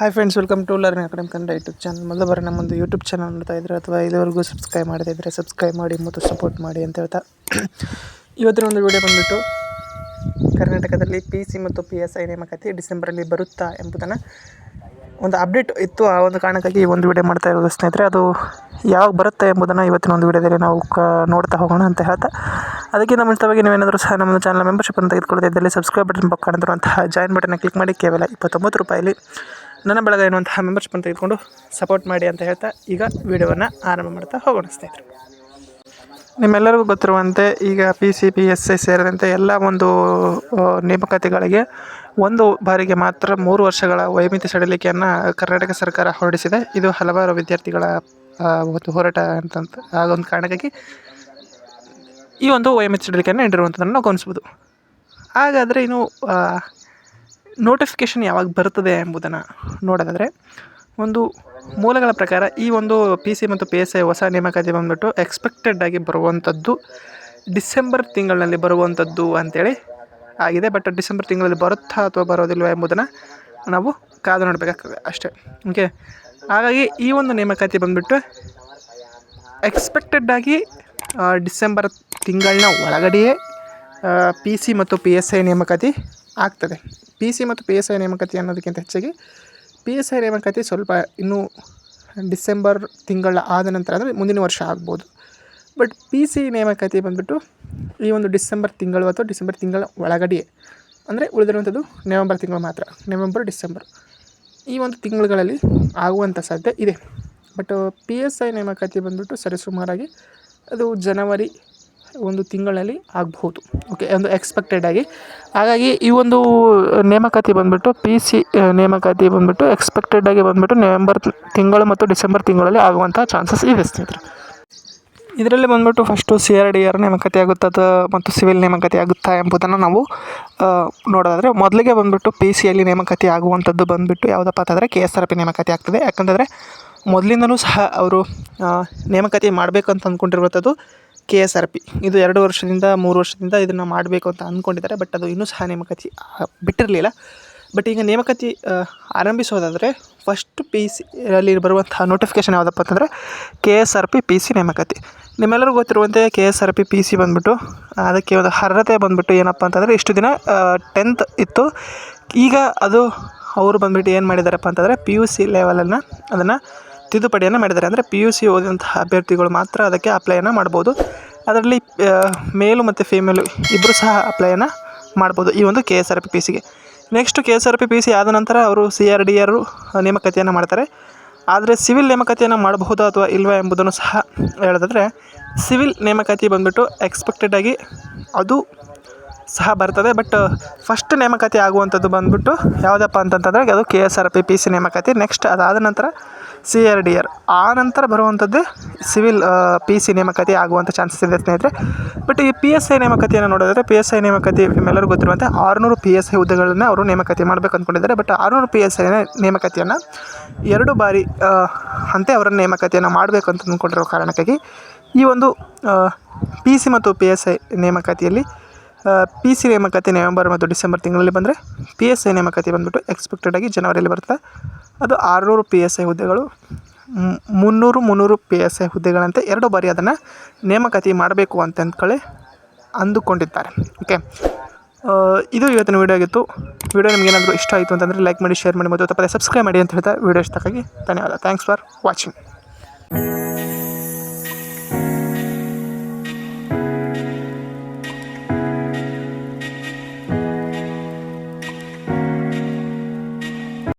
Hi friends welcome to learning academy Kannada YouTube channel ಮೊದಲು ಬರೋ ನಮ್ಮೊಂದು YouTube channel ನೋಡ್ತಾ ಇದ್ದರೆ ಅಥವಾ ಇದುವರೆಗೂ ಸಬ್ಸ್ಕ್ರೈಬ್ ಮಾಡದೇ ಇದ್ದರೆ ಸಬ್ಸ್ಕ್ರೈಬ್ ಮಾಡಿ, ಮತ್ತು ಸಪೋರ್ಟ್ ಮಾಡಿ ಅಂತ ಹೇಳ್ತಾ. ಇವತ್ತಿನ ಒಂದು ವಿಡಿಯೋ ಬಂದುಬಿಟ್ಟು ಕರ್ನಾಟಕದಲ್ಲಿ ಪಿ ಸಿ ಮತ್ತು ಪಿ ಎಸ್ ಐ ನೇಮಕಾತಿ ಡಿಸೆಂಬರಲ್ಲಿ ಬರುತ್ತಾ ಎಂಬುದನ್ನು ಒಂದು ಅಪ್ಡೇಟ್ ಇತ್ತು. ಆ ಒಂದು ಕಾರಣಕ್ಕಾಗಿ ಒಂದು ವಿಡಿಯೋ ಮಾಡ್ತಾ ಇರೋದು ಸ್ನೇಹಿತರೆ, ಅದು ಯಾವಾಗ ಬರುತ್ತೆ ಎಂಬುದನ್ನು ಇವತ್ತಿನ ಒಂದು ವಿಡಿಯೋದಲ್ಲಿ ನಾವು ಕ ನೋಡ್ತಾ ಹೋಗೋಣ ಅಂತ ಹೇಳ್ತಾ. ಅದಕ್ಕಿಂತ ಮುಂಚಿತವಾಗಿ ನೀವೇನಾದರೂ ಸಹ ನಮ್ಮ ಚಾನಲ್ ಮೆಂಬರ್ಶಿಪ್ಪನ್ನು ತೆಗೆದುಕೊಳ್ಳದೇ ಇದ್ದಲ್ಲಿ ಸಬ್ಸ್ಕ್ರೈಬ್ ಬಟನ್ ಪಕ್ಕ ಜಾಯಿನ್ ಬಟನ್ನ ಕ್ಲಿಕ್ ಮಾಡಿ. ಕೇವಲ ಇಪ್ಪತ್ತೊಂಬತ್ತು ರೂಪಾಯಲ್ಲಿ ನನ್ನ ಬಳಗ ಇರುವಂತಹ ಮೆಂಬರ್ಸ್ ಬಂದು ತೆಗೆದುಕೊಂಡು ಸಪೋರ್ಟ್ ಮಾಡಿ ಅಂತ ಹೇಳ್ತಾ ಈಗ ವಿಡಿಯೋವನ್ನು ಆರಂಭ ಮಾಡ್ತಾ ಹೋಗೋಣ ಸ್ನೇಹಿತರೆ. ನಿಮ್ಮೆಲ್ಲರಿಗೂ ಗೊತ್ತಿರುವಂತೆ ಈಗ P C P S I ಸೇರಿದಂತೆ ಎಲ್ಲ ಒಂದು ನೇಮಕಾತಿಗಳಿಗೆ ಒಂದು ಬಾರಿಗೆ ಮಾತ್ರ ಮೂರು ವರ್ಷಗಳ ವೈಮಿತಿ ಸಡಿಲಿಕೆಯನ್ನು ಕರ್ನಾಟಕ ಸರ್ಕಾರ ಹೊರಡಿಸಿದೆ. ಇದು ಹಲವಾರು ವಿದ್ಯಾರ್ಥಿಗಳ ಒಂದು ಹೋರಾಟ ಅಂತಂತ ಆಗ ಒಂದು ಕಾರಣಕ್ಕಾಗಿ ಈ ಒಂದು ವೈಮಿತಿ ಸಡಿಲಿಕೆಯನ್ನು ನೀಡಿರುವಂಥದ್ದನ್ನು ನಾವು ಗಮನಿಸ್ಬೋದು ಹಾಗಾದರೆ ಇನ್ನು ನೋಟಿಫಿಕೇಷನ್ ಯಾವಾಗ ಬರ್ತದೆ ಎಂಬುದನ್ನು ನೋಡೋದಾದರೆ, ಒಂದು ಮೂಲಗಳ ಪ್ರಕಾರ ಈ ಒಂದು ಪಿ ಸಿ ಮತ್ತು ಪಿ ಎಸ್ ಐ ಹೊಸ ನೇಮಕಾತಿ ಬಂದುಬಿಟ್ಟು ಎಕ್ಸ್ಪೆಕ್ಟೆಡ್ ಆಗಿ ಬರುವಂಥದ್ದು ಡಿಸೆಂಬರ್ ತಿಂಗಳಿನಲ್ಲಿ ಬರುವಂಥದ್ದು ಅಂತೇಳಿ ಆಗಿದೆ. ಬಟ್ ಡಿಸೆಂಬರ್ ತಿಂಗಳಲ್ಲಿ ಬರುತ್ತಾ ಅಥವಾ ಬರೋದಿಲ್ವ ಎಂಬುದನ್ನು ನಾವು ಕಾದು ನೋಡಬೇಕಾಗ್ತದೆ ಅಷ್ಟೇ. ಓಕೆ ಹಾಗಾಗಿ ಈ ಒಂದು ನೇಮಕಾತಿ ಬಂದುಬಿಟ್ಟು ಎಕ್ಸ್ಪೆಕ್ಟೆಡ್ ಆಗಿ ಡಿಸೆಂಬರ್ ತಿಂಗಳಿನ ಒಳಗಡೆಯೇ ಪಿ ಸಿ ಮತ್ತು ಪಿ ಎಸ್ ಐ ನೇಮಕಾತಿ ಆಗ್ತದೆ. ಪಿ ಸಿ ಮತ್ತು ಪಿ ಎಸ್ ಐ ನೇಮಕಾತಿ ಅನ್ನೋದಕ್ಕಿಂತ ಹೆಚ್ಚಾಗಿ ಪಿ ಎಸ್ ಐ ನೇಮಕಾತಿ ಸ್ವಲ್ಪ ಇನ್ನೂ ಡಿಸೆಂಬರ್ ತಿಂಗಳ ಆದ ನಂತರ ಅಂದರೆ ಮುಂದಿನ ವರ್ಷ ಆಗ್ಬೋದು. ಬಟ್ ಪಿ ಸಿ ನೇಮಕಾತಿ ಬಂದುಬಿಟ್ಟು ಈ ಒಂದು ಡಿಸೆಂಬರ್ ತಿಂಗಳು ಅಥವಾ ಡಿಸೆಂಬರ್ ತಿಂಗಳ ಒಳಗಡೆಯೇ ಅಂದರೆ ಉಳಿದಿರುವಂಥದ್ದು ನವೆಂಬರ್ ತಿಂಗಳು ಮಾತ್ರ. ನವೆಂಬರ್ ಡಿಸೆಂಬರ್ ಈ ಒಂದು ತಿಂಗಳುಗಳಲ್ಲಿ ಆಗುವಂಥ ಸಾಧ್ಯ ಇದೆ. ಬಟ್ ಪಿ ಎಸ್ ಐ ನೇಮಕಾತಿ ಬಂದುಬಿಟ್ಟು ಸರಿಸುಮಾರಾಗಿ ಅದು ಜನವರಿ ಒಂದು ತಿಂಗಳಲ್ಲಿ ಆಗಬಹುದು. ಓಕೆ ಒಂದು ಎಕ್ಸ್ಪೆಕ್ಟೆಡ್ ಆಗಿ ಹಾಗಾಗಿ ಈ ಒಂದು ನೇಮಕಾತಿ ಬಂದುಬಿಟ್ಟು ಪಿ ಸಿ ನೇಮಕಾತಿ ಬಂದುಬಿಟ್ಟು ಎಕ್ಸ್ಪೆಕ್ಟೆಡ್ ಆಗಿ ಬಂದುಬಿಟ್ಟು ನವೆಂಬರ್ ತಿಂಗಳು ಮತ್ತು ಡಿಸೆಂಬರ್ ತಿಂಗಳಲ್ಲಿ ಆಗುವಂಥ ಚಾನ್ಸಸ್ ಇದೆ ಸ್ನೇಹಿತರೆ. ಇದರಲ್ಲಿ ಬಂದ್ಬಿಟ್ಟು first C R D R ನೇಮಕಾತಿ ಆಗುತ್ತದ ಮತ್ತು ಸಿವಿಲ್ ನೇಮಕಾತಿ ಆಗುತ್ತಾ ಎಂಬುದನ್ನು ನಾವು ನೋಡೋದಾದರೆ ಮೊದಲಿಗೆ ಬಂದುಬಿಟ್ಟು ಪಿ ಸಿಯಲ್ಲಿ ನೇಮಕಾತಿ ಆಗುವಂಥದ್ದು ಬಂದುಬಿಟ್ಟು ಯಾವುದಪ್ಪ ಅಂತಂದರೆ ಕೆ ಎಸ್ ಆರ್ ಪಿ ನೇಮಕಾತಿ ಆಗ್ತದೆ. ಯಾಕಂತಂದರೆ ಮೊದಲಿಂದಲೂ ಸಹ ಅವರು ನೇಮಕಾತಿ ಮಾಡಬೇಕು ಅಂತ ಅಂದ್ಕೊಂಡಿರುವಂಥದ್ದು ಕೆ ಎಸ್ ಆರ್ ಪಿ. ಇದು ಎರಡು ವರ್ಷದಿಂದ, ಮೂರು ವರ್ಷದಿಂದ ಇದನ್ನು ಮಾಡಬೇಕು ಅಂತ ಅಂದ್ಕೊಂಡಿದ್ದಾರೆ ಬಟ್ ಅದು ಇನ್ನೂ ಸಹ ನೇಮಕಾತಿ ಬಿಟ್ಟಿರಲಿಲ್ಲ. ಬಟ್ ಈಗ ನೇಮಕಾತಿ ಆರಂಭಿಸೋದಾದರೆ ಫಸ್ಟ್ ಪಿ ಸಿ ಅಲ್ಲಿ ಬರುವಂತಹ ನೋಟಿಫಿಕೇಷನ್ ಯಾವುದಪ್ಪ ಅಂತಂದರೆ K S R P P C ನೇಮಕಾತಿ. ನಿಮ್ಮೆಲ್ಲರಿಗೂ ಗೊತ್ತಿರುವಂತೆ K S R P P C ಬಂದುಬಿಟ್ಟು, ಅದಕ್ಕೆ ಒಂದು ಅರ್ಹತೆ ಬಂದುಬಿಟ್ಟು ಏನಪ್ಪ ಅಂತಂದರೆ ಇಷ್ಟು ದಿನ ಟೆಂತ್ ಇತ್ತು. ಈಗ ಅದು ಅವರು ಬಂದುಬಿಟ್ಟು ಏನು ಮಾಡಿದಾರಪ್ಪ ಅಂತಂದರೆ ಪಿ ಯು ಸಿ ಲೆವೆಲನ್ನು ಅದನ್ನು ತಿದ್ದುಪಡಿಯನ್ನು ಮಾಡಿದ್ದಾರೆ. ಅಂದರೆ ಪಿ ಯು ಸಿ ಓದಿದಂತಹ ಅಭ್ಯರ್ಥಿಗಳು ಮಾತ್ರ ಅದಕ್ಕೆ ಅಪ್ಲೈಯನ್ನು ಮಾಡ್ಬೋದು. ಅದರಲ್ಲಿ ಮೇಲು ಮತ್ತು ಫೀಮೇಲು ಇಬ್ಬರು ಸಹ ಅಪ್ಲೈಯನ್ನು ಮಾಡ್ಬೋದು ಈ ಒಂದು K S R P P ಸಿಗೆ next K S R P P C ಆದ ನಂತರ ಅವರು ಸಿ ಆರ್ ಡಿ ಆರು ನೇಮಕಾತಿಯನ್ನು ಮಾಡ್ತಾರೆ. ಆದರೆ ಸಿವಿಲ್ ನೇಮಕಾತಿಯನ್ನು ಮಾಡಬಹುದಾ ಅಥವಾ ಇಲ್ವಾ ಎಂಬುದನ್ನು ಸಹ ಹೇಳೋದಾದರೆ ಸಿವಿಲ್ ನೇಮಕಾತಿ ಬಂದುಬಿಟ್ಟು ಎಕ್ಸ್ಪೆಕ್ಟೆಡ್ ಆಗಿ ಅದು ಸಹ ಬರ್ತದೆ. ಬಟ್ ಫಸ್ಟ್ ನೇಮಕಾತಿ ಆಗುವಂಥದ್ದು ಬಂದುಬಿಟ್ಟು ಯಾವುದಪ್ಪ ಅಂತಂತಂದರೆ ಅದು K S R P P C ನೇಮಕಾತಿ. ನೆಕ್ಸ್ಟ್ ಅದಾದ ನಂತರ ಸಿ ಆರ್ ಡಿ ಆರ್ ಆ ನಂತರ ಬರುವಂಥದ್ದೇ ಸಿವಿಲ್ ಪಿ ಸಿ ನೇಮಕಾತಿ ಆಗುವಂಥ ಚಾನ್ಸಸ್ ಇದೆ ಸ್ನೇಹಿತರೆ. ಬಟ್ ಈ ಪಿ ಎಸ್ ಐ ನೇಮಕಾತಿಯನ್ನು ನೋಡಿದ್ರೆ ಪಿ ಎಸ್ ಐ ನೇಮಕಾತಿ ನಿಮ್ಮೆಲ್ಲರಿಗೂ ಗೊತ್ತಿರುವಂತೆ ಆರುನೂರು ಪಿ ಎಸ್ ಐ ಹುದ್ದೆಗಳನ್ನು ಅವರು ನೇಮಕಾತಿ ಮಾಡಬೇಕು ಅಂದ್ಕೊಂಡಿದ್ದಾರೆ ಬಟ್ ಆರುನೂರು ಪಿ ಎಸ್ ಐ ನೇಮಕಾತಿಯನ್ನು ಎರಡು ಬಾರಿ ಅಂತೆ ಅವರ ನೇಮಕಾತಿಯನ್ನು ಮಾಡಬೇಕು ಅಂತ ಅಂದ್ಕೊಂಡಿರೋ ಕಾರಣಕ್ಕಾಗಿ ಈ ಒಂದು ಪಿ ಸಿ ಮತ್ತು ಪಿ ಎಸ್ ಐ ನೇಮಕಾತಿಯಲ್ಲಿ ಪಿ ಸಿ ನೇಮಕಾತಿ ನವೆಂಬರ್ ಮತ್ತು ಡಿಸೆಂಬರ್ ತಿಂಗಳಲ್ಲಿ ಬಂದರೆ ಪಿ ಎಸ್ ಐ ನೇಮಕಾತಿ ಬಂದುಬಿಟ್ಟು ಎಕ್ಸ್ಪೆಕ್ಟೆಡ್ ಆಗಿ ಜನವರಿಯಲ್ಲಿ ಬರುತ್ತೆ? ಅದು ಆರುನೂರು ಪಿ ಎಸ್ ಐ ಹುದ್ದೆಗಳು ಮುನ್ನೂರು ಮುನ್ನೂರು ಪಿ ಎಸ್ ಐ ಹುದ್ದೆಗಳಂತೆ ಎರಡು ಬಾರಿ ಅದನ್ನು ನೇಮಕಾತಿ ಮಾಡಬೇಕು ಅಂತ ಅಂದ್ಕೊಳ್ಳಿ ಅಂದುಕೊಂಡಿದ್ದಾರೆ ಓಕೆ ಇದು ಇವತ್ತಿನ ವೀಡಿಯೋ ಆಗಿತ್ತು. ವೀಡಿಯೋ ನಿಮ್ಗೆ ಏನಾದರೂ ಇಷ್ಟ ಆಯಿತು ಅಂತಂದರೆ ಲೈಕ್ ಮಾಡಿ ಶೇರ್ ಮಾಡಿ ಮತ್ತು ತಪ್ಪದೆ ಸಬ್ಸ್ಕ್ರೈಬ್ ಮಾಡಿ ಅಂತ ಹೇಳ್ತಾ ವೀಡಿಯೋ ಇಷ್ಟಕ್ಕಾಗಿ ಧನ್ಯವಾದ. Thanks for watching